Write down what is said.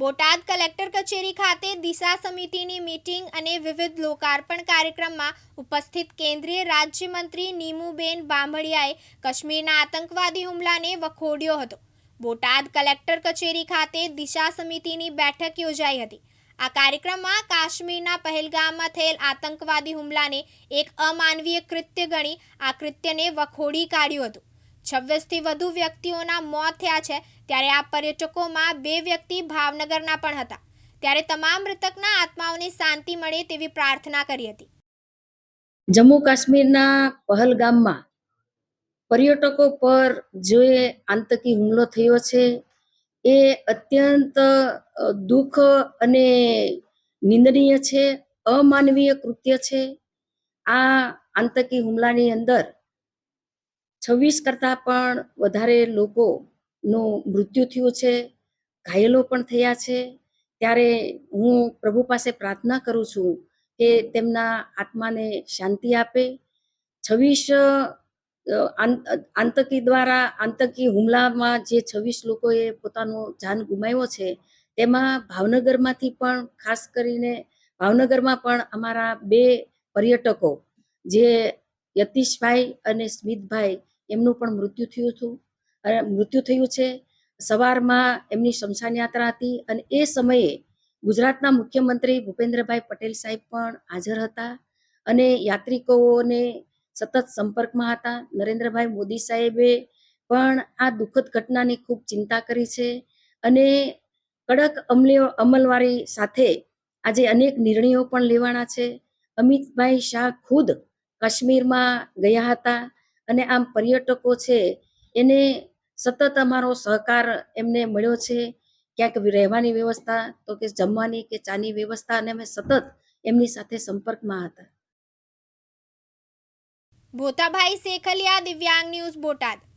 Botad collector કચેરી ખાતે દિશા સમિતિની મીટિંગ અને વિવિધ લોકાર્પણ કાર્યક્રમમાં ઉપસ્થિત કેન્દ્રીય રાજ્યમંત્રી નીમુબેન બાંભડિયાએ કાશ્મીરના આતંકવાદી હુમલાને વખોડ્યો હતો. બોટાદ કલેક્ટર કચેરી ખાતે દિશા સમિતિની બેઠક યોજાઈ હતી. આ કાર્યક્રમમાં કાશ્મીરના પહેલગામમાં થયેલ આતંકવાદી હુમલાને એક અમાનવીય કૃત્ય ગણી આ કૃત્યને વખોડી કાઢ્યું હતું. છવ્વીસથી વધુ વ્યક્તિઓના મોત થયા છે ત્યારે આ પર્યટકોમાં બે વ્યક્તિ ભાવનગરના પણ હતા. ત્યારે તમામ મૃતકના આત્માઓને શાંતિ મળે તેવી પ્રાર્થના કરી હતી. જમ્મુ કાશ્મીરના પહલગામમાં પર્યટકો પર જે આતંકી હુમલો થયો છે, એ અત્યંત દુઃખ અને નિંદનીય છે, અમાનવીય કૃત્ય છે. આ આતંકી હુમલાની અંદર છવ્વીસ કરતાં પણ વધારે લોકોનું મૃત્યુ થયું છે, ઘાયલો પણ થયા છે. ત્યારે હું પ્રભુ પાસે પ્રાર્થના કરું છું કે તેમના આત્માને શાંતિ આપે. છવ્વીસ આતંકી દ્વારા, આતંકી હુમલામાં જે છવ્વીસ લોકોએ પોતાનો જાન ગુમાવ્યો છે, તેમાં ભાવનગરમાંથી પણ ખાસ કરીને ભાવનગરમાં પણ અમારા બે પર્યટકો, જે યતીશભાઈ અને સ્મિતભાઈ એમનું પણ મૃત્યુ થયું હતું. અને મૃત્યુ થયું છે. સવારમાં એમની શમશાન યાત્રા હતી અને એ સમયે ગુજરાતના મુખ્યમંત્રી ભૂપેન્દ્રભાઈ પટેલ સાહેબ પણ હાજર હતા અને યાત્રિકોને સતત સંપર્કમાં હતા. નરેન્દ્રભાઈ મોદી સાહેબે પણ આ દુઃખદ ઘટનાની ખૂબ ચિંતા કરી છે અને કડક અમલી, અમલવારી સાથે આજે અનેક નિર્ણયો પણ લેવાના છે. અમિતભાઈ શાહ ખુદ કાશ્મીરમાં ગયા હતા. અને આમ પર્યટકો છે, એને સતત અમારો સહકાર એમને મળ્યો છે. ક્યાંક રહેવાની વ્યવસ્થા, તો કે જમવાની કે ચાની વ્યવસ્થા, અને અમે સતત એમની સાથે સંપર્કમાં હતા. ભોતાભાઈ શેખલિયા, દિવ્યાંગ ન્યૂઝ બોટાદ.